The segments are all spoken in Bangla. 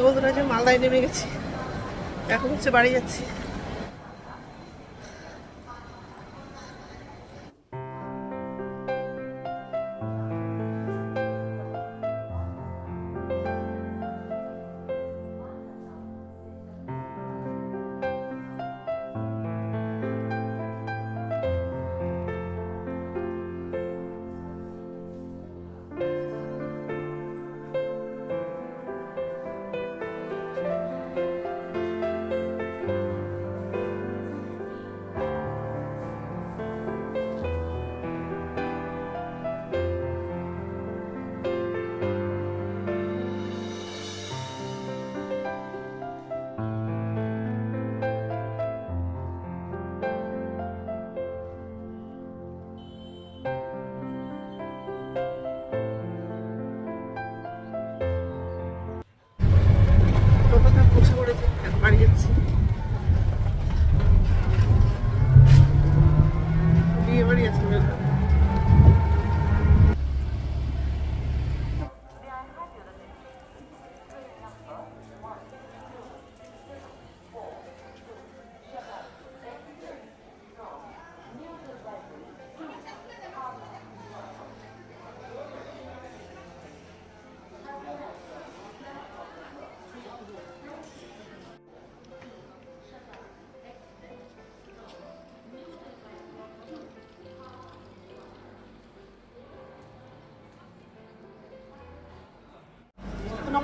তো বন্ধুরা যে মালদায় নেমে গেছি। এখন হচ্ছে বাড়ি যাচ্ছি।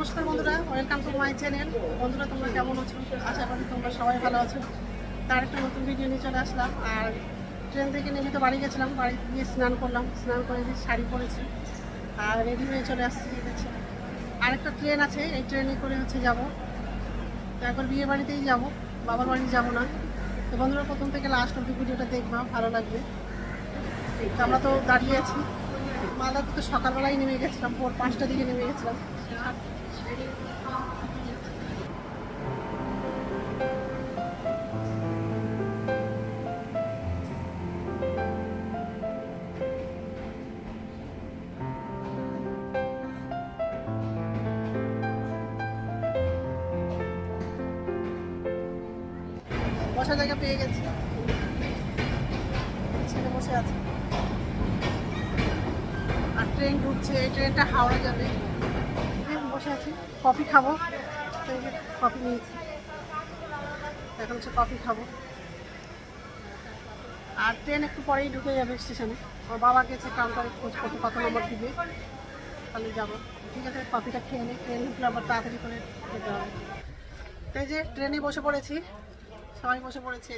নমস্কার বন্ধুরা ওয়েলকাম টু মাই চ্যানেল বন্ধুরা, তোমরা কেমন আছো? আশা করি তোমরা সবাই ভালো আছো। তার একটা নতুন ভিডিও নিয়ে চলে আসলাম। আর ট্রেন থেকে নেমে তো বাড়ি গেছিলাম, বাড়ি গিয়ে স্নান করলাম। স্নান করে দিয়ে শাড়ি পরেছি। আর রেডি হয়ে চলে আসছি আছে আরেকটা ট্রেন আছে, এই ট্রেনে করে হচ্ছে যাব। একবার বিয়ে বাড়িতেই যাব, বাবার বাড়ি যাব না। তো বন্ধুরা, প্রথম থেকে লাস্ট অব্দি ভিডিওটা দেখবা, ভালো লাগবে। তো আমরা তো দাঁড়িয়ে আছি। মালদাতে তো সকালবেলায় নেমে গেছিলাম, ভোর পাঁচটার দিকে নেমে গেছিলাম। বসার জায়গা পেয়ে গেছি। ছেলে বসে আছে। আর ট্রেন ঢুকছে, এই ট্রেনটা হাওড়া যাবে। বসে আছি। কফি খাব। কফি নিয়েছি। এখন হচ্ছে কফি খাব। আর ট্রেন একটু পরেই ঢুকে যাবে স্টেশনে ওর বাবা গেছে কাউন্টারে খোঁজ করতে, কত নম্বর দিবে। তাহলে যাব। ঠিক আছে, কফিটা খেয়ে নিই ট্রেন ঢুকলে আবার তাড়াতাড়ি করে যেতে হবে। তো এই যে ট্রেনে বসে পড়েছি। সবাই বসে পড়েছে,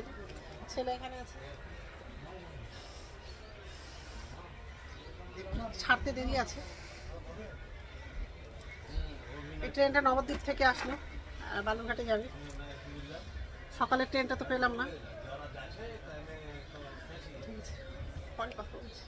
ছেলে এখানে আছে। ছাড়তে দেরি আছে। এই ট্রেনটা নবদ্বীপ থেকে আসলো বালুরঘাটে যাবে। সকালের ট্রেনটা তো পেলাম না। পরে কথা বলছি।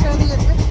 Gracias, Díaz.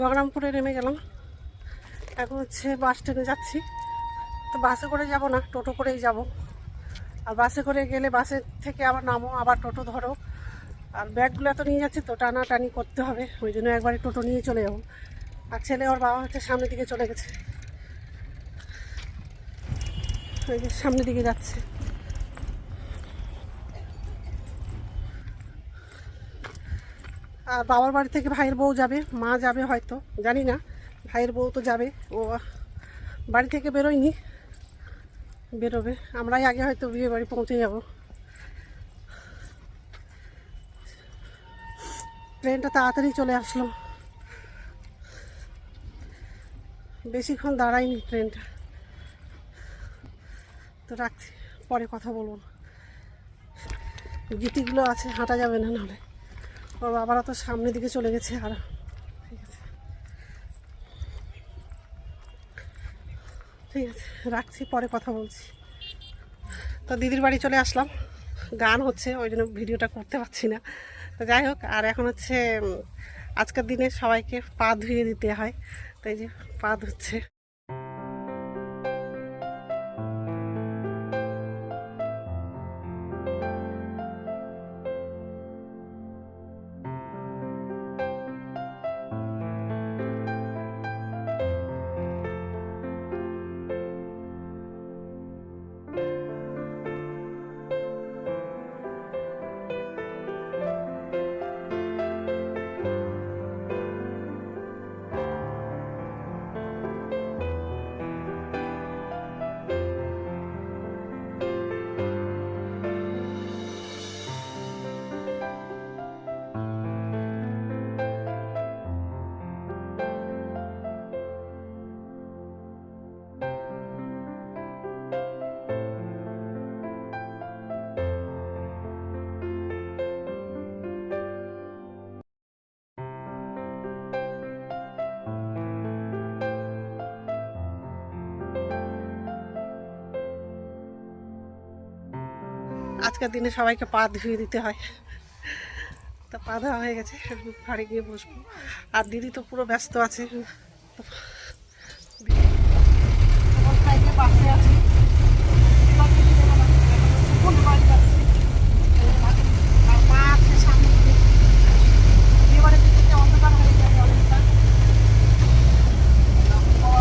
গঙ্গারামপুরে নেমে গেলাম। এখন হচ্ছে বাস স্ট্যান্ডে যাচ্ছি। তো বাসে করে যাব না, টোটো করেই যাব। আর বাসে করে গেলে বাসের থেকে আবার নামো, আবার টোটো ধরো। আর ব্যাগগুলো তো নিয়ে যাচ্ছি তো টানা টানি করতে হবে, ওই জন্য একবারে টোটো নিয়ে চলে যাব। আর ছেলে ওর বাবা হচ্ছে সামনের দিকে চলে গেছে। ওই যে সামনের দিকে যাচ্ছে। বাবার বাড়ি থেকে ভাইয়ের বউ যাবে, মা যাবে হয়তো, জানি না, ভাইয়ের বউ তো যাবে, ও বাড়ি থেকে বেরোয়নি, বেরোবে, আমরাই আগে হয়তো বিয়ে বাড়ি পৌঁছে যাব। ট্রেনটা তাড়াতাড়ি চলে আসলো। বেশিক্ষণ দাঁড়ায়নি ট্রেনটা। তো রাখছি, পরে কথা বলব। গিটিগুলো আছে, হাঁটা যাবে না নাহলে। ওর বাবারা তো সামনের দিকে চলে গেছে, আর ঠিক আছে। ঠিক আছে, রাখছি, পরে কথা বলছি। তো দিদির বাড়ি চলে আসলাম। গান হচ্ছে, ওই জন্য ভিডিওটা করতে পারছি না। তো যাই হোক, আর এখন হচ্ছে আজকের দিনে সবাইকে পা ধুয়ে দিতে হয়। তাই যে, পা ধুচ্ছে। আজকের দিনে সবাইকে পা ধুয়ে দিতে হয়। তো পা ধোয়া হয়ে গেছে, ঘরে গিয়ে বসবো। আর দিদি তো পুরো ব্যস্ত আছে। বাসে আছি এবার দিদি বেরোলো না। এখন হচ্ছে বোনের বাড়ি যাচ্ছি। আর মা আছে সামনে দিকে। বিয়েবাড়ির দিক থেকে অন্ধকার হয়ে যাবে অনেকটা। ও,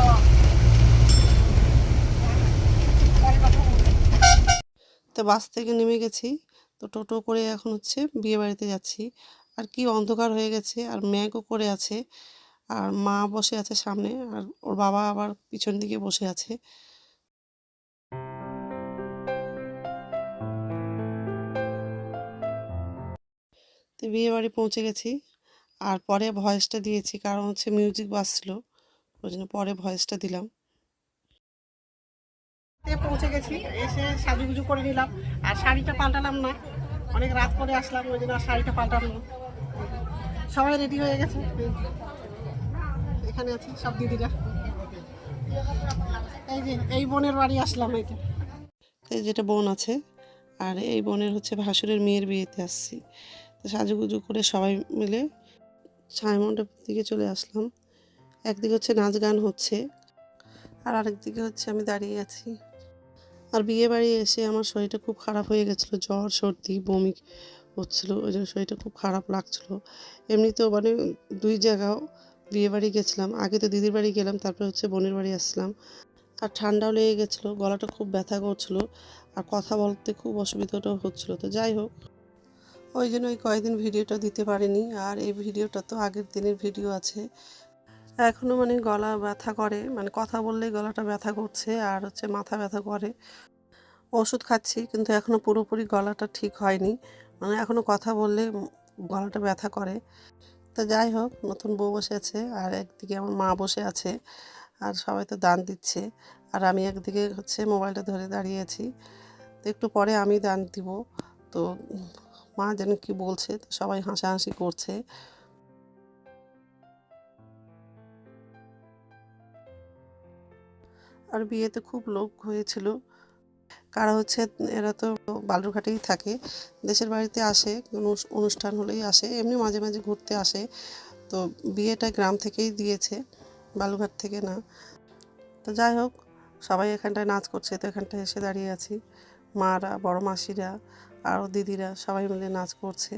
পরে কথা বলব। তো বাস থেকে নেমে গেছি। তো টোটো করে এখন হচ্ছে বিয়ে বাড়িতে যাচ্ছি। আর কি অন্ধকার হয়ে গেছে, আর ম্যাগও করে আছে, আর মা বসে আছে সামনে, আর ওর বাবা আবার পিছন দিকে বসে আছে। তো বিয়ে বাড়ি পৌঁছে গেছি, আর পরে ভয়েসটা দিয়েছি, কারণ হচ্ছে মিউজিক বাজছিল, ওই জন্য পরে ভয়েসটা দিলাম। পৌঁছে গেছি, এসে সাজুগুজু করে নিলাম। আর শাড়িটা পাল্টালাম না। অনেক রাত করে আসলাম, ওই জন্য শাড়িটা পাল্টালাম না। সবাই রেডি হয়ে গেছে? এখানে আছে সব দিদিরা। এই যে, এই বোনের বাড়ি আসলাম এইটা। এই যেটা বোন আছে, আর এই বোনের হচ্ছে ভাসুরের মেয়ের বিয়েতে আসছি। তো সাজুগুজু করে সবাই মিলে ছায়ামণ্ডপ দিকে চলে আসলাম। একদিকে হচ্ছে নাচ গান হচ্ছে, আর আরেকদিকে হচ্ছে আমি দাঁড়িয়ে আছি। আর বিয়ে বাড়ি এসে আমার শরীরটা খুব খারাপ হয়ে গেছিল, জ্বর, সর্দি, বমি হচ্ছিল, ওই জন্য শরীরটা খুব খারাপ লাগছিল। এমনিতেও মানে দুই জায়গাও বিয়ে বাড়ি গেছিলাম, আগে তো দিদির বাড়ি গেলাম, তারপরে হচ্ছে বোনের বাড়ি আসলাম আর ঠান্ডাও লেগে গেছিল, গলাটা খুব ব্যথা করছিল, আর কথা বলতে খুব অসুবিধাটাও হচ্ছিল, তো যাই হোক। ওই জন্য ওই কয়েকদিন ভিডিওটা দিতে পারিনি, আর এই ভিডিওটা তো আগের দিনের ভিডিও আছে। এখনও মানে গলা ব্যথা করে মানে কথা বললেই গলাটা ব্যথা করছে আর হচ্ছে মাথা ব্যথা করে। ওষুধ খাচ্ছি কিন্তু এখনও পুরোপুরি গলাটা ঠিক হয়নি। মানে এখনও কথা বললে গলাটা ব্যথা করে। তো যাই হোক, নতুন বউ বসে আছে আর একদিকে আমার মা বসে আছে আর সবাই তো দান দিচ্ছে। আর আমি একদিকে হচ্ছে মোবাইলটা ধরে দাঁড়িয়ে আছি। তো একটু পরে আমি দান দিব। তো মা যেন কি বলছে, তো সবাই হাসাহাসি করছে। আর বিয়েতে খুব লোক হয়েছিল। কারা হচ্ছে, এরা তো বালুরঘাটেই থাকে। দেশের বাড়িতে আসে অনুষ্ঠান হলেই আসে, এমনি মাঝে মাঝে ঘুরতে আসে। তো বিয়েটা গ্রাম থেকেই দিয়েছে বালুঘাট থেকে না। তো যাই হোক, সবাই এখানটায় নাচ করছে, তো এখানটায় এসে দাঁড়িয়ে আছি। মারা, বড় মাসিরা, আরও দিদিরা, সবাই মিলে নাচ করছে।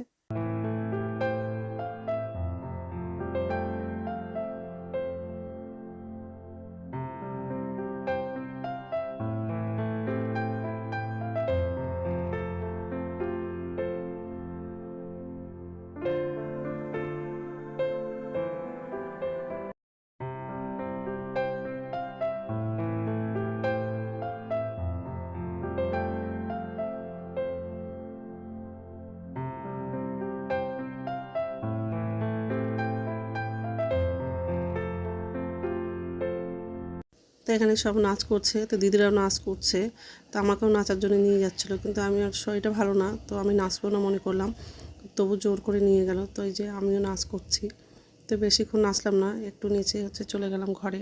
তো এখানে সব নাচ করছে, তো দিদিরাও নাচ করছে, তো আমাকেও নাচার জন্য নিয়ে যাচ্ছিল, কিন্তু আমি আর শরীরটা ভালো না, তো আমি নাচবো না মনে করলাম, তবু জোর করে নিয়ে গেল, তো এই যে আমিও নাচ করছি, তো বেশিক্ষণ নাচলাম না, একটু নিচে হচ্ছে চলে গেলাম ঘরে।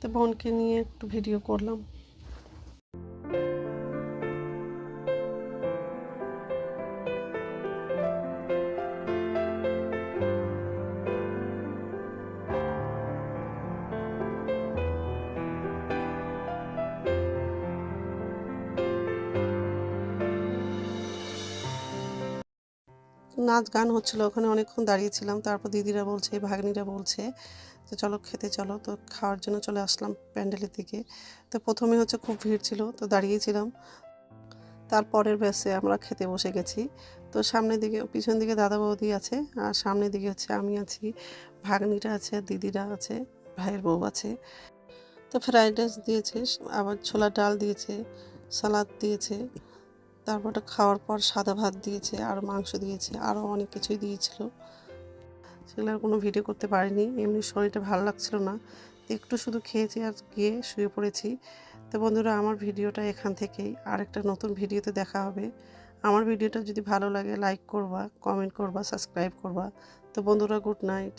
তো বোনকে নিয়ে একটু ভিডিও করলাম। নাচ গান হচ্ছিল, ওখানে অনেকক্ষণ দাঁড়িয়েছিলাম তারপর দিদিরা বলছে, ভাগ্নিরা বলছে তো চলো খেতে চলো। তো খাওয়ার জন্য চলে আসলাম প্যান্ডেলের দিকে। তো প্রথমে হচ্ছে খুব ভিড় ছিল, তো দাঁড়িয়েছিলাম তারপরের ব্যাসে আমরা খেতে বসে গেছি। তো সামনের দিকে, পিছন দিকে দাদা বৌদি আছে, আর সামনের দিকে হচ্ছে আমি আছি, ভাগ্নিটা আছে, দিদিরা আছে, ভাইয়ের বউ আছে। তো ফ্রাইড রাইস দিয়েছে, আবার ছোলা ডাল দিয়েছে, সালাদ দিয়েছে তারপরটা খাওয়ার পর সাদা ভাত দিয়েছে, আর মাংস দিয়েছে আরও অনেক কিছুই দিয়েছিল। সেগুলো আর কোনো ভিডিও করতে পারিনি। এমনি শরীরটা ভালো লাগছিল না। একটু শুধু খেয়েছি আর গিয়ে শুয়ে পড়েছি। তো বন্ধুরা, আমার ভিডিওটা এখান থেকেই। আর একটা নতুন ভিডিওতে দেখা হবে। আমার ভিডিওটা যদি ভালো লাগে লাইক করবা কমেন্ট করবা সাবস্ক্রাইব করবা। তো বন্ধুরা গুড নাইট